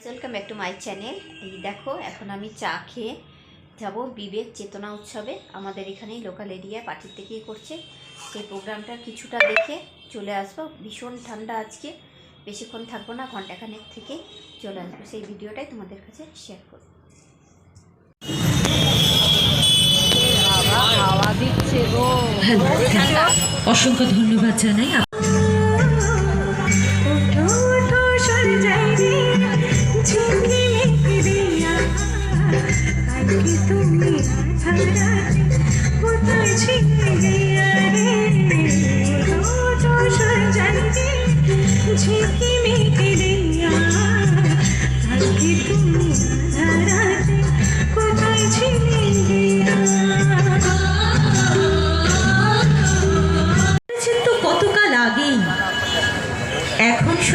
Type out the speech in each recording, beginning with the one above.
Guys welcome back to my channel এই দেখো এখন আমি চা খেয়ে যাব বিবেক চেতনা উৎসবে। আমাদের এখানেই লোকাল এরিয়া পার্টির থেকেই করছে। সেই প্রোগ্রামটা কিছুটা দেখে চলে আসব। ভীষণ ঠান্ডা আজকে। বেশিক্ষণ থাকব না ঘন্টাখানেক থেকে চলে আসব। সেই ভিডিওটাই তোমাদের কাছে শেয়ার করব। অসংখ্য ধন্যবাদ জানাই। তুমি আধারাতে কোথায় গিয়া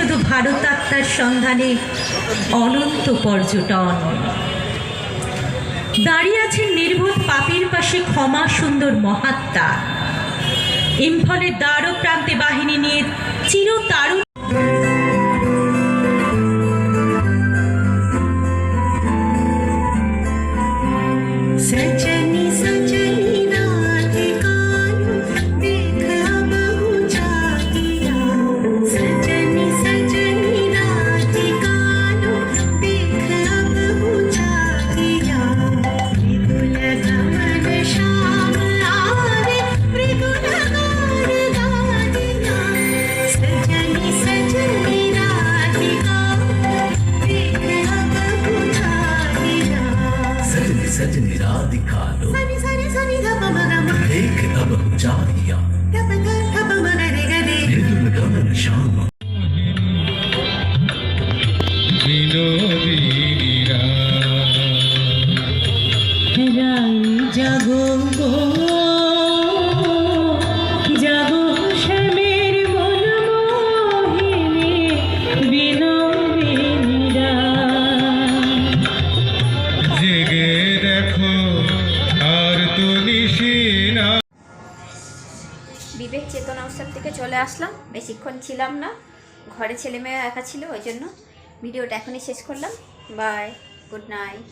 শুধু ভারত আত্মার সন্ধানে অনন্ত পর্যটন। দাঁড়িয়ে আছেন নির্বোধ পাপের পাশে ক্ষমা সুন্দর মহাত্মা। ইম্ফলের দ্বার প্রান্তে বাহিনী নিয়ে চিরতারু देख अब जारिया ध प ग ध प म ग रे ग रे मृदुल गमन श्याम রাই জাগো গো জাগো শ্যামের মন মোহিনী বিনোদিনীরা জেগে দেখো আর তো নিশিনা বিবেক চেতনা উৎসব থেকে চলে আসলাম। বেশিক্ষণ ছিলাম না। ঘরে ছেলে মেয়ে একা ছিল, ওই জন্য ভিডিওটা এখনই শেষ করলাম। Bye good night